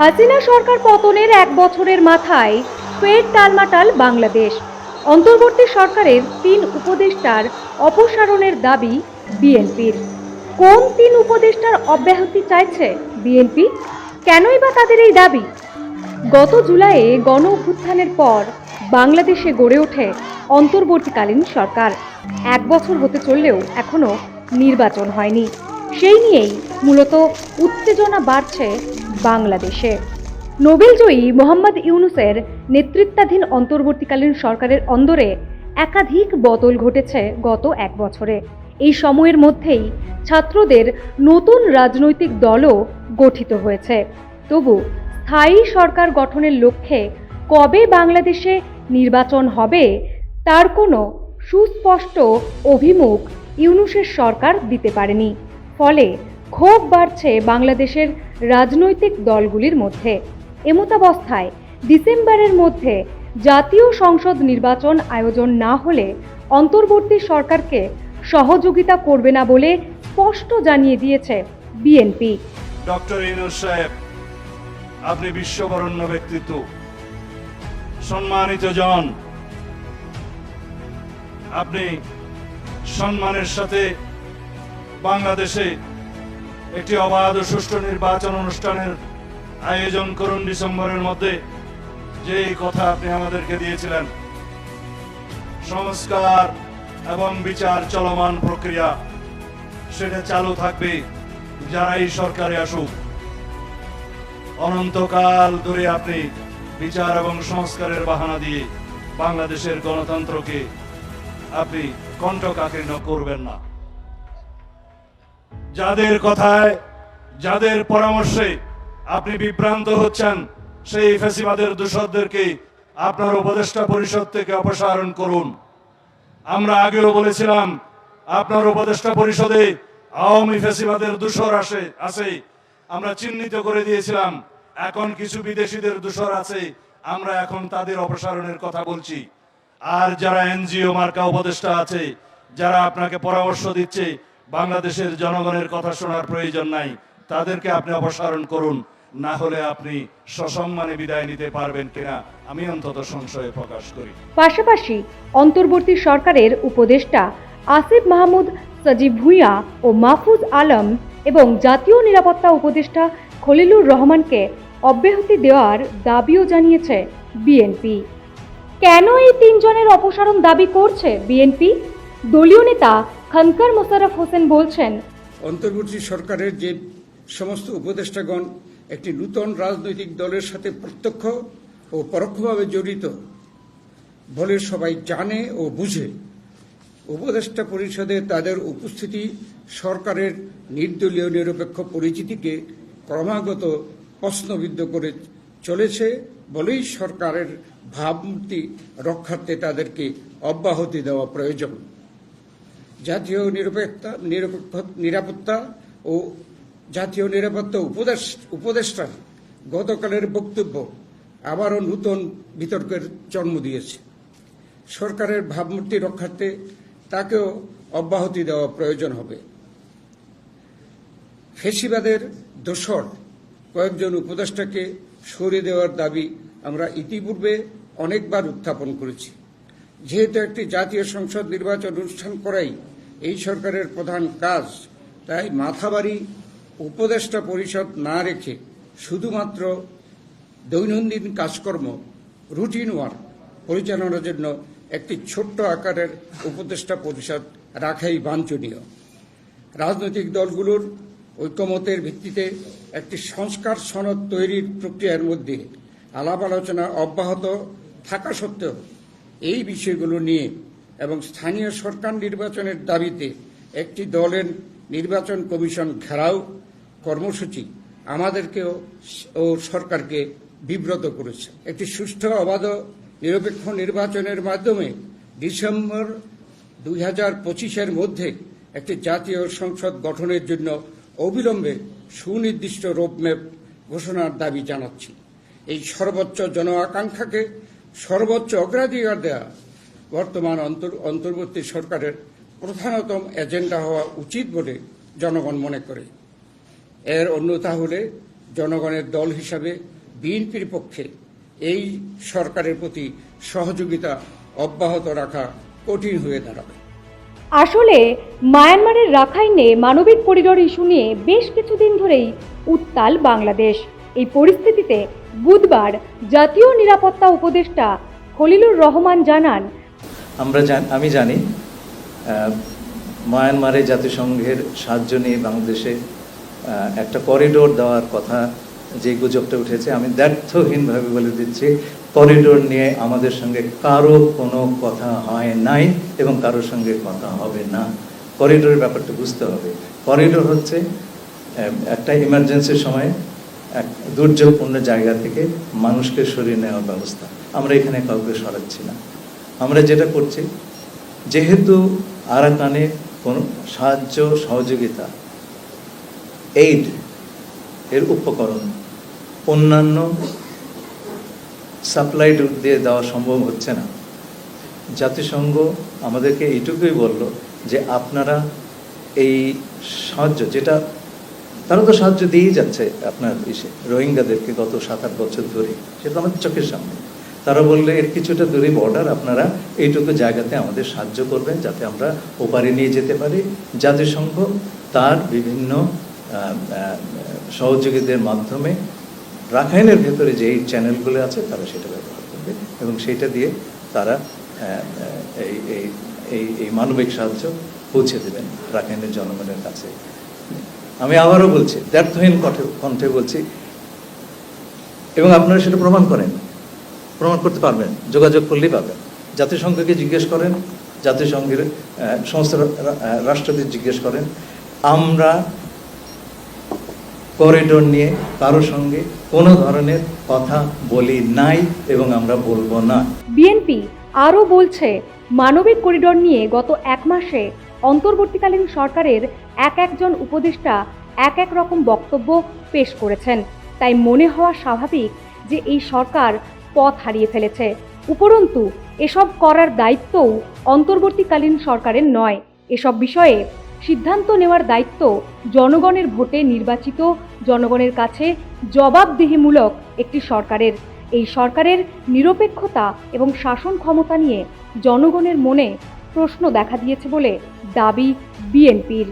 হাসিনা সরকার পতনের এক বছরের মাথায় ফের টালমাটাল বাংলাদেশ। অন্তর্বর্তী সরকারের তিন উপদেষ্টার অপসারণের দাবি বিএনপির। কোন তিন উপদেষ্টার অব্যাহতি চাইছে বিএনপি? কেনই বা তাদের এই দাবি? গত জুলাইয়ে গণ অভ্যুত্থানের পর বাংলাদেশে গড়ে ওঠে অন্তর্বর্তীকালীন সরকার। এক বছর হতে চললেও এখনও নির্বাচন হয়নি। সেই নিয়েই মূলত উত্তেজনা বাড়ছে বাংলাদেশে। নোবেলজয়ী মোহাম্মদ ইউনুসের নেতৃত্বাধীন অন্তর্বর্তীকালীন সরকারের অন্দরে একাধিক বদল ঘটেছে গত এক বছরে। এই সময়ের মধ্যেই ছাত্রদের নতুন রাজনৈতিক দলও গঠিত হয়েছে। তবু স্থায়ী সরকার গঠনের লক্ষ্যে কবে বাংলাদেশে নির্বাচন হবে, তার কোনো সুস্পষ্ট অভিমুখ ইউনুসের সরকার দিতে পারেনি। ফলে ক্ষোভ বাড়ছে বাংলাদেশের রাজনৈতিক দলগুলির মধ্যে। এমতাবস্থায় ডিসেম্বরের মধ্যে জাতীয় সংসদ নির্বাচন আয়োজন না হলে অন্তর্বর্তী সরকারকে সহযোগিতা করবে না বলে স্পষ্ট জানিয়ে দিয়েছে বিএনপি। ডক্টর ইনুস সাহেব, আপনি বিশ্ববরণ্য ব্যক্তিত্ব। সম্মানিত জন, আপনি সম্মানের সাথে বাংলাদেশে একটি অবাধ সুষ্ঠু নির্বাচন অনুষ্ঠানের আয়োজন করুন ডিসেম্বরের মধ্যে। যে কথা আপনি আমাদেরকে দিয়েছিলেন। সংস্কার এবং বিচার চলমান প্রক্রিয়া, সেটা চালু থাকবে যারাই সরকারে আসুক। অনন্তকাল ধরে আপনি বিচার এবং সংস্কারের বাহানা দিয়ে বাংলাদেশের গণতন্ত্রকে আপনি কণ্ঠকাকীর্ণ করবেন না। যাদের কথায়, যাদের পরামর্শে আপনি বিভ্রান্ত হচ্ছেন, সেই ফেসিবাদের দূষরদেরকে আপনার উপদেষ্টা পরিষদ থেকে অপসারণ করুন। আমরা আগেও বলেছিলাম, আপনার উপদেষ্টা পরিষদে আওয়ামী ফেসিবাদের দূষর আসে আছে আমরা চিহ্নিত করে দিয়েছিলাম, এখন কিছু বিদেশিদের দূষর আছে, আমরা এখন তাদের অপসারণের কথা বলছি। আর যারা এনজিও মার্কা উপদেষ্টা আছে, যারা আপনাকে পরামর্শ দিচ্ছে বাংলাদেশের জনগণের কথা শোনার প্রয়োজন নাই। তাদেরকে আপনি অপসারণ করুন, না হলে আপনি সসম্মানে বিদায় নিতে পারবেন কিনা, আমি অন্তত সংশয়ে প্রকাশ করি। পাশাপাশি অন্তর্বর্তী সরকারের উপদেষ্টা আসিফ মাহমুদ, সজীব ভুঁইয়া ও মাহফুজ আলম এবং জাতীয় নিরাপত্তা উপদেষ্টা খলিলুর রহমানকে অব্যাহতি দেওয়ার দাবিও জানিয়েছে বিএনপি। কেন এই তিনজনের অপসারণ দাবি করছে বিএনপি? দলীয় নেতা খানকার মোশাররফ হোসেন বলছেন, অন্তর্বর্তী সরকারের যে সমস্ত উপদেষ্টাগণ একটি নূতন রাজনৈতিক দলের সাথে প্রত্যক্ষ ও পরোক্ষভাবে জড়িত, বলে সবাই জানে ও বুঝে। উপদেষ্টা পরিষদে তাদের উপস্থিতি সরকারের নির্দলীয় নিরপেক্ষ পরিচিতিকে ক্রমাগত প্রশ্নবিদ্ধ করে চলেছে বলেই সরকারের ভাবমূর্তি রক্ষার্থে তাদেরকে অব্যাহতি দেওয়া প্রয়োজন। জাতীয় নিরপেক্ষতা নিরপেক্ষ, নিরাপত্তা ও জাতীয় নিরাপত্তা উপদেশ, উপদেষ্টার গতকালের বক্তব্য আবারও নূতন বিতর্কের জন্ম দিয়েছে। সরকারের ভাবমূর্তি রক্ষার্থে তাকেও অব্যাহতি দেওয়া প্রয়োজন হবে। ফেসিবাদের দোসর কয়েকজন উপদেষ্টাকে সরিয়ে দেওয়ার দাবি আমরা ইতিপূর্বে অনেকবার উত্থাপন করেছি। যেহেতু একটি জাতীয় সংসদ নির্বাচন অনুষ্ঠান করাই এই সরকারের প্রধান কাজ, তাই মাথাবাড়ি উপদেষ্টা পরিষদ না রেখে শুধুমাত্র দৈনন্দিন কাজকর্ম রুটিন ওয়ার্ক পরিচালনার জন্য একটি ছোট্ট আকারের উপদেষ্টা পরিষদ রাখাই বাঞ্ছনীয়। রাজনৈতিক দলগুলোর ঐক্যমতের ভিত্তিতে একটি সংস্কার সনদ তৈরির প্রক্রিয়ার মধ্যে আলাপ আলোচনা অব্যাহত থাকা সত্ত্বেও এই বিষয়গুলো নিয়ে এবং স্থানীয় সরকার নির্বাচনের দাবিতে একটি দলের নির্বাচন কমিশন ঘেরাও কর্মসূচি আমাদেরকেও ও সরকারকে বিব্রত করেছে। একটি সুষ্ঠু অবাধ নিরপেক্ষ নির্বাচনের মাধ্যমে ডিসেম্বর দুই হাজার পঁচিশের মধ্যে একটি জাতীয় সংসদ গঠনের জন্য অবিলম্বে সুনির্দিষ্ট রোডম্যাপ ঘোষণার দাবি জানাচ্ছি। এই সর্বোচ্চ জন আকাঙ্ক্ষাকে সর্বোচ্চ অগ্রাধিকার দেওয়া বর্তমান অন্তর- অন্তর্বর্তী সরকারের প্রধানতম এজেন্ডা হওয়া উচিত বলে জনগণ মনে করে। এর অন্যথা হলে জনগণের দল হিসাবে বিএনপির পক্ষে এই সরকারের প্রতি সহযোগিতা অব্যাহত রাখা কঠিন হয়ে দাঁড়াবে। আসলে মায়ানমারের রাখাইনে মানবিক করিডোর ইস্যু নিয়ে বেশ কিছুদিন ধরেই উত্তাল বাংলাদেশ। এই পরিস্থিতিতে বুধবার জাতীয় নিরাপত্তা উপদেষ্টা খলিলুর রহমান জানান আমরা জান- আমি জানি মায়ানমারে জাতিসংঘের সাহায্য নিয়ে বাংলাদেশে একটা করিডোর দেওয়ার কথা যে গুজবটা উঠেছে, আমি ব্যর্থহীনভাবে বলে দিচ্ছি করিডোর নিয়ে আমাদের সঙ্গে কারও কোনো কথা হয় নাই এবং কারোর সঙ্গে কথা হবে না। করিডোরের ব্যাপারটা বুঝতে হবে। করিডোর হচ্ছে একটা ইমার্জেন্সির সময় এক দুর্যোগপূর্ণ জায়গা থেকে মানুষকে সরিয়ে নেওয়ার ব্যবস্থা। আমরা এখানে কাউকে সরাচ্ছি না। আমরা যেটা করছি, যেহেতু আরাকানে কোনো সাহায্য, সহযোগিতা এইড এর উপকরণ অন্যান্য সাপ্লাই দিয়ে দেওয়া সম্ভব হচ্ছে না। জাতিসংঘ আমাদেরকে এইটুকুই বলল যে আপনারা এই সাহায্য, যেটা তারা তো সাহায্য দিয়েই যাচ্ছে আপনার ইসে, রোহিঙ্গাদেরকে গত সাত আট বছর ধরে, সেটা আমাদের চোখের সামনে। তারা বললে, এর কিছুটা দূরে বর্ডার আপনারা এইটুকু জায়গাতে আমাদের সাহায্য করবেন যাতে আমরা ওপারে নিয়ে যেতে পারি। জাতিসংঘ তার বিভিন্ন সহযোগীদের মাধ্যমে রাখাইনের ভেতরে যেই চ্যানেলগুলো আছে, তারা সেটা ব্যবহার করবে এবং সেটা দিয়ে তারা এই এই এই মানবিক সাহায্য পৌঁছে দেবেন রাখাইনের জনগণের কাছে। আমি আবারও বলছি ব্যর্থহীন কণ্ঠে কণ্ঠে বলছি এবং আপনারা সেটা প্রমাণ করেন। প্রমাণ করতে পারবেন, যোগাযোগ করলেই পাবেন। জাতিসংঘকে জিজ্ঞেস করেন, জাতিসংঘের সমস্ত রাষ্ট্রদের জিজ্ঞেস করেন, আমরা করিডোর নিয়ে কারও সঙ্গে কোনো ধরনের কথা বলি নাই এবং আমরা বলব না। বিএনপি আরও বলছে, মানবিক করিডোর নিয়ে গত এক মাসে অন্তর্বর্তীকালীন সরকারের এক একজন উপদেষ্টা এক এক রকম বক্তব্য পেশ করেছেন। তাই মনে হওয়া স্বাভাবিক যে এই সরকার পথ হারিয়ে ফেলেছে। উপরন্তু, এসব করার দায়িত্বও অন্তর্বর্তীকালীন সরকারের নয়। এসব বিষয়ে সিদ্ধান্ত নেওয়ার দায়িত্ব জনগণের ভোটে নির্বাচিত জনগণের কাছে জবাবদিহিমূলক একটি সরকারের। এই সরকারের নিরপেক্ষতা এবং শাসন ক্ষমতা নিয়ে জনগণের মনে প্রশ্ন দেখা দিয়েছে বলে দাবি বিএনপির।